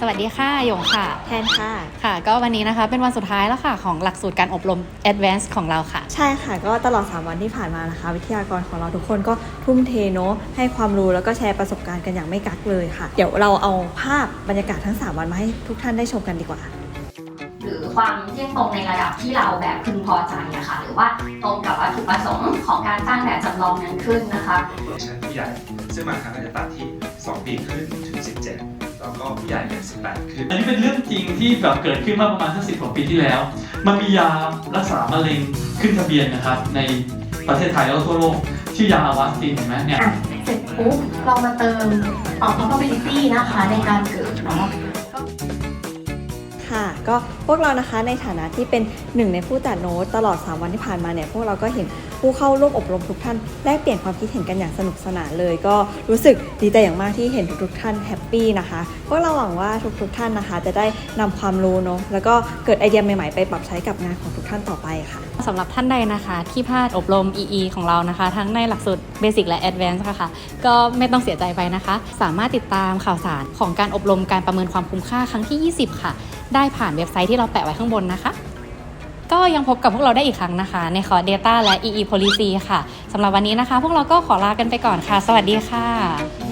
สวัสดีค่ะหยงค่ะ แทนค่ะ ค่ะ ก็วันนี้นะคะเป็นวันสุดท้ายแล้วค่ะ ของหลักสูตรการอบรม Advanced ของเราค่ะ ใช่ค่ะ ก็ตลอด 3 วันที่ผ่านมานะคะ วิทยากรของเราทุกคนก็ทุ่มเทเนาะให้ความรู้แล้วก็แชร์ประสบการณ์กันอย่างไม่กักเลยค่ะ เดี๋ยวเราเอาภาพบรรยากาศทั้ง 3 วันมาให้ทุกท่านได้ชมกันดีกว่าหรือความเที่ยงตรงในระดับที่เราแบบพึงพอใจอะค่ะหรือว่าตรงกับวัตถุประสงค์ของการตั้งแบบจำลองนั้นขึ้นนะคะเวอร์ชันผู้ใหญ่ซึ่งบางครั้งก็จะตัดที่ 2 ปีขึ้นถึง 17 แล้วก็ผู้ใหญ่เนี่ย18 ขึ้น อันนี้เป็นเรื่องจริงที่แบบเกิดขึ้นเมื่อประมาณสักสิบกว่าปีที่แล้ว มันมียารักษามะเร็งขึ้นทะเบียนนะครับ ในประเทศไทยแล้วก็ทั่วโลก ชื่อยาอาวาสตินเห็นไหมเนี่ย อะเสร็จปุ๊บเรามาเติมออก probability นะคะในการเกิดเนาะ ค่ะ ก็พวกเรานะคะในฐานะที่เป็นหนึ่งในผู้จัดโน้ตตลอด 3 วันที่ผ่านมาเนี่ยพวกเราก็เห็นผู้เข้าร่วมอบรมทุกท่านแลกเปลี่ยนความคิดเห็นกันอย่างสนุกสนานเลย ก็รู้สึกดีใจอย่างมากที่เห็นทุกๆท่านแฮปปี้นะคะพวกเราหวังว่าทุกๆท่านนะคะ จะได้นำความรู้เนาะแล้วก็เกิดไอเดียใหม่ๆไปปรับใช้กับงานของทุกท่านต่อไปค่ะสำหรับท่านใดนะคะที่พลาดอบรม EE ของเรานะคะ ทั้งในหลักสูตร Basic และ Advanced ค่ะ ก็ไม่ต้องเสียใจไปนะคะ สามารถติดตามข่าวสารของการอบรมการประเมินความคุ้มค่าครั้งที่ 20 ค่ะได้ผ่านเว็บไซต์ที่เราแปะไว้ข้างบนนะคะ ก็ยังพบกับพวกเราได้อีกครั้งนะคะ ในคอร์ส Data และ EE Policy ค่ะสำหรับวันนี้นะคะ พวกเราก็ขอลากันไปก่อนค่ะ สวัสดีค่ะ